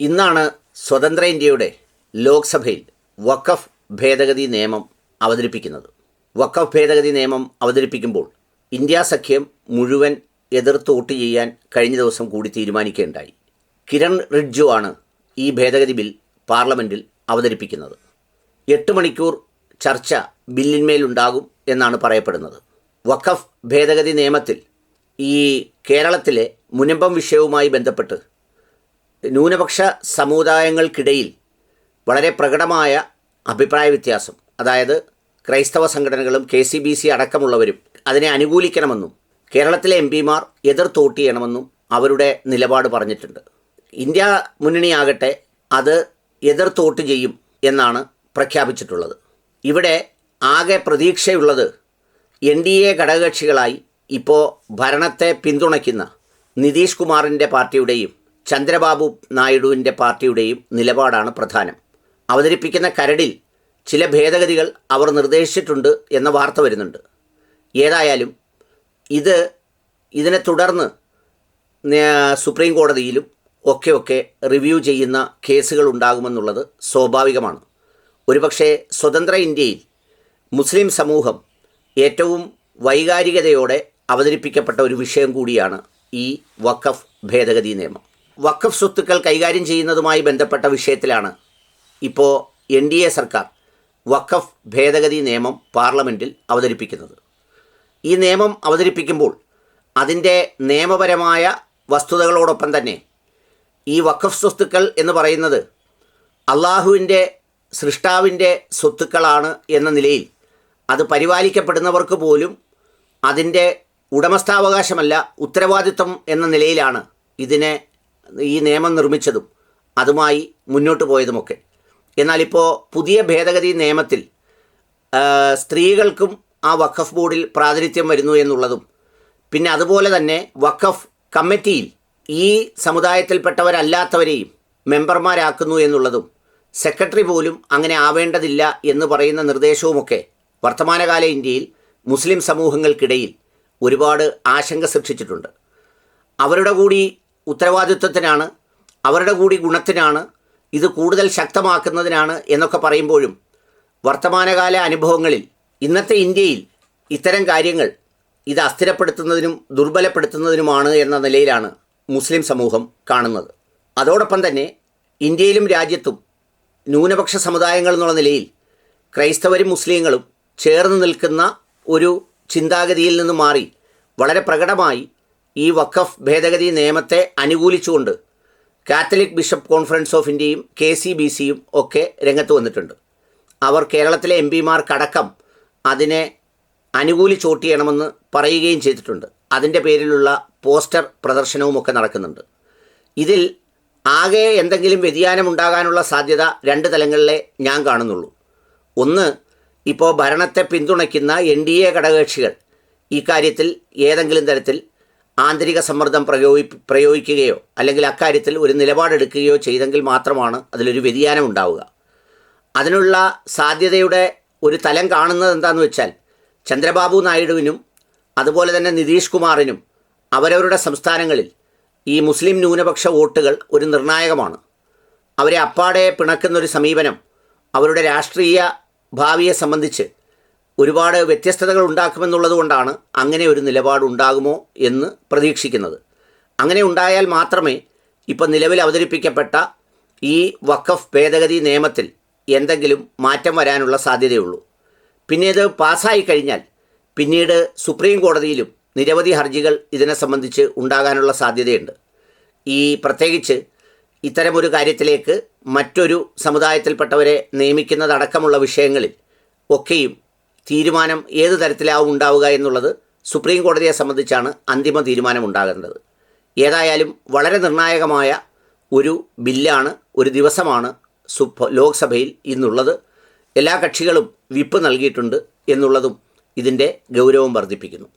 ഇന്നാണ് സ്വതന്ത്ര ഇന്ത്യയുടെ ലോക്സഭയിൽ വഖഫ് ഭേദഗതി നിയമം അവതരിപ്പിക്കുന്നത്. വഖഫ് ഭേദഗതി നിയമം അവതരിപ്പിക്കുമ്പോൾ ഇന്ത്യ സഖ്യം മുഴുവൻ എതിർത്ത് വോട്ട് ചെയ്യാൻ കഴിഞ്ഞ ദിവസം കൂടി തീരുമാനിക്കുകയുണ്ടായി. കിരൺ റിഡ്ജു ആണ് ഈ ഭേദഗതി ബിൽ പാർലമെന്റിൽ അവതരിപ്പിക്കുന്നത്. എട്ട് മണിക്കൂർ ചർച്ച ബില്ലിന്മേലുണ്ടാകും എന്നാണ് പറയപ്പെടുന്നത്. വഖഫ് ഭേദഗതി നിയമത്തിൽ ഈ കേരളത്തിലെ മുനമ്പം വിഷയവുമായി ബന്ധപ്പെട്ട് ന്യൂനപക്ഷ സമുദായങ്ങൾക്കിടയിൽ വളരെ പ്രകടമായ അഭിപ്രായ വ്യത്യാസം. അതായത് ക്രൈസ്തവ സംഘടനകളും കെ സി ബി സി അടക്കമുള്ളവരും അതിനെ അനുകൂലിക്കണമെന്നും കേരളത്തിലെ എം പിമാർ എതിർത്തോട്ട് ചെയ്യണമെന്നും അവരുടെ നിലപാട് പറഞ്ഞിട്ടുണ്ട്. ഇന്ത്യ മുന്നണിയാകട്ടെ അത് എതിർത്തോട്ട് ചെയ്യും എന്നാണ് പ്രഖ്യാപിച്ചിട്ടുള്ളത്. ഇവിടെ ആകെ പ്രതീക്ഷയുള്ളത് എൻ ഡി എ ഘടകകക്ഷികളായി ഇപ്പോൾ ഭരണത്തെ പിന്തുണയ്ക്കുന്ന നിതീഷ് കുമാറിന്റെ പാർട്ടിയുടെയും ചന്ദ്രബാബു നായിഡുവിന്റെ പാർട്ടിയുടെയും നിലപാടാണ് പ്രധാനം. അവതരിപ്പിക്കുന്ന കരടിൽ ചില ഭേദഗതികൾ അവർ നിർദ്ദേശിച്ചിട്ടുണ്ട് എന്ന വാർത്ത വരുന്നുണ്ട്. ഏതായാലും ഇത് ഇതിനെ തുടർന്ന് സുപ്രീം കോടതിയിലും ഒക്കെ ഒക്കെ റിവ്യൂ ചെയ്യുന്ന കേസുകൾ ഉണ്ടാകുമെന്നുള്ളത് സ്വാഭാവികമാണ്. ഒരുപക്ഷെ സ്വതന്ത്ര ഇന്ത്യയിൽ മുസ്ലിം സമൂഹം ഏറ്റവും വൈകാരികതയോടെ അവതരിപ്പിക്കപ്പെട്ട ഒരു വിഷയം കൂടിയാണ് ഈ വഖഫ് ഭേദഗതി നിയമം. വഖഫ് സ്വത്തുക്കൾ കൈകാര്യം ചെയ്യുന്നതുമായി ബന്ധപ്പെട്ട വിഷയത്തിലാണ് ഇപ്പോൾ എൻ ഡി എ സർക്കാർ വഖഫ് ഭേദഗതി നിയമം പാർലമെന്റിൽ അവതരിപ്പിക്കുന്നത്. ഈ നിയമം അവതരിപ്പിക്കുമ്പോൾ അതിന്റെ നിയമപരമായ വസ്തുതകളോടൊപ്പം തന്നെ ഈ വഖഫ് സ്വത്തുക്കൾ എന്ന് പറയുന്നത് അള്ളാഹുവിന്റെ സൃഷ്ടാവിന്റെ സ്വത്തുക്കളാണ് എന്ന നിലയിൽ അത് പരിപാലിക്കപ്പെടുന്നവർക്ക് പോലും അതിന്റെ ഉടമസ്ഥാവകാശമല്ല ഉത്തരവാദിത്വം എന്ന നിലയിലാണ് ഇതിനെ ഈ നിയമം നിർമ്മിച്ചതും അതുമായി മുന്നോട്ട് പോയതുമൊക്കെ. എന്നാലിപ്പോൾ പുതിയ ഭേദഗതി നിയമത്തിൽ സ്ത്രീകൾക്കും ആ വഖഫ് ബോർഡിൽ പ്രാതിനിധ്യം വരുന്നു എന്നുള്ളതും പിന്നെ അതുപോലെ തന്നെ വഖഫ് കമ്മിറ്റിയിൽ ഈ സമുദായത്തിൽപ്പെട്ടവരല്ലാത്തവരെയും മെമ്പർമാരാക്കുന്നു എന്നുള്ളതും സെക്രട്ടറി പോലും അങ്ങനെ ആവേണ്ടതില്ല എന്ന് പറയുന്ന നിർദ്ദേശവുമൊക്കെ വർത്തമാനകാല ഇന്ത്യയിൽ മുസ്ലിം സമൂഹങ്ങൾക്കിടയിൽ ഒരുപാട് ആശങ്ക സൃഷ്ടിച്ചിട്ടുണ്ട്. അവരുടെ കൂടി ഉത്തരവാദിത്വത്തിനാണ് അവരുടെ കൂടി ഗുണത്തിനാണ് ഇത് കൂടുതൽ ശക്തമാക്കുന്നതിനാണ് എന്നൊക്കെ പറയുമ്പോഴും വർത്തമാനകാല അനുഭവങ്ങളിൽ ഇന്നത്തെ ഇന്ത്യയിൽ ഇത്തരം കാര്യങ്ങൾ ഇത് അസ്ഥിരപ്പെടുത്തുന്നതിനും ദുർബലപ്പെടുത്തുന്നതിനുമാണ് എന്ന നിലയിലാണ് മുസ്ലിം സമൂഹം കാണുന്നത്. അതോടൊപ്പം തന്നെ ഇന്ത്യയിലും രാജ്യത്തും ന്യൂനപക്ഷ സമുദായങ്ങൾ എന്നുള്ള നിലയിൽ ക്രൈസ്തവരും മുസ്ലിങ്ങളും ചേർന്ന് നിൽക്കുന്ന ഒരു ചിന്താഗതിയിൽ നിന്ന് മാറി വളരെ പ്രകടമായി ഈ വഖഫ് ഭേദഗതി നിയമത്തെ അനുകൂലിച്ചുകൊണ്ട് കാത്തലിക് ബിഷപ്പ് കോൺഫറൻസ് ഓഫ് ഇന്ത്യയും കെ സി ബി സിയും ഒക്കെ രംഗത്ത് വന്നിട്ടുണ്ട്. അവർ കേരളത്തിലെ എം പിമാർക്കടക്കം അതിനെ അനുകൂലിച്ച് ചെയ്യണമെന്ന് പറയുകയും ചെയ്തിട്ടുണ്ട്. അതിന്റെ പേരിലുള്ള പോസ്റ്റർ പ്രദർശനവും ഒക്കെ നടക്കുന്നുണ്ട്. ഇതിൽ ആകെ എന്തെങ്കിലും വ്യതിയാനം ഉണ്ടാകാനുള്ള സാധ്യത രണ്ട് തലങ്ങളിലെ ഞാൻ കാണുന്നുള്ളൂ. ഒന്ന് ഇപ്പോൾ ഭരണത്തെ പിന്തുണയ്ക്കുന്ന എൻ ഡി എ ഘടകകക്ഷികൾ ഇക്കാര്യത്തിൽ കാര്യത്തിൽ ഏതെങ്കിലും തരത്തിൽ ആന്തരിക സമ്മർദ്ദം പ്രയോഗി പ്രയോഗിക്കുകയോ അല്ലെങ്കിൽ അക്കാര്യത്തിൽ ഒരു നിലപാടെടുക്കുകയോ ചെയ്തെങ്കിൽ മാത്രമാണ് അതിലൊരു വ്യതിയാനം ഉണ്ടാവുക അതിനുള്ള സാധ്യതയുടെ ഒരു തലം കാണുന്നത് എന്താണെന്ന് വെച്ചാൽ ചന്ദ്രബാബു നായിഡുവിനും അതുപോലെ തന്നെ നിതീഷ് കുമാറിനും അവരവരുടെ സംസ്ഥാനങ്ങളിൽ ഈ മുസ്ലിം ന്യൂനപക്ഷ വോട്ടുകൾ ഒരു നിർണായകമാണ്. അവരെ അപ്പാടെ പിണക്കുന്നൊരു സമീപനം അവരുടെ രാഷ്ട്രീയ ഭാവിയെ സംബന്ധിച്ച് ഒരുപാട് വ്യത്യസ്തതകൾ ഉണ്ടാക്കുമെന്നുള്ളത് കൊണ്ടാണ് അങ്ങനെ ഒരു നിലപാടുണ്ടാകുമോ എന്ന് പ്രതീക്ഷിക്കുന്നത്. അങ്ങനെ ഉണ്ടായാൽ മാത്രമേ ഇപ്പം നിലവിൽ അവതരിപ്പിക്കപ്പെട്ട ഈ വഖഫ് ഭേദഗതി നിയമത്തിൽ എന്തെങ്കിലും മാറ്റം വരാനുള്ള സാധ്യതയുള്ളൂ. പിന്നെ ഇത് പാസ്സായി കഴിഞ്ഞാൽ പിന്നീട് സുപ്രീം കോടതിയിലും നിരവധി ഹർജികൾ ഇതിനെ സംബന്ധിച്ച് ഉണ്ടാകാനുള്ള സാധ്യതയുണ്ട്. ഈ പ്രത്യേകിച്ച് ഇത്തരമൊരു കാര്യത്തിലേക്ക് മറ്റൊരു സമുദായത്തിൽപ്പെട്ടവരെ നിയമിക്കുന്നതടക്കമുള്ള വിഷയങ്ങളിൽ ഒക്കെയും തീരുമാനം ഏത് തരത്തിലാവും ഉണ്ടാവുക എന്നുള്ളത് സുപ്രീം കോടതിയെ സംബന്ധിച്ചാണ് അന്തിമ തീരുമാനം ഉണ്ടാകേണ്ടത് ഏതായാലും വളരെ നിർണായകമായ ഒരു ബില്ലാണ് ഒരു ദിവസമാണ് സുപ ലോക്സഭയിൽ ഇന്നുള്ളത്. എല്ലാ കക്ഷികളും വിപ്പ് നൽകിയിട്ടുണ്ട് എന്നുള്ളതും ഇതിന്റെ ഗൗരവം വർദ്ധിപ്പിക്കുന്നു.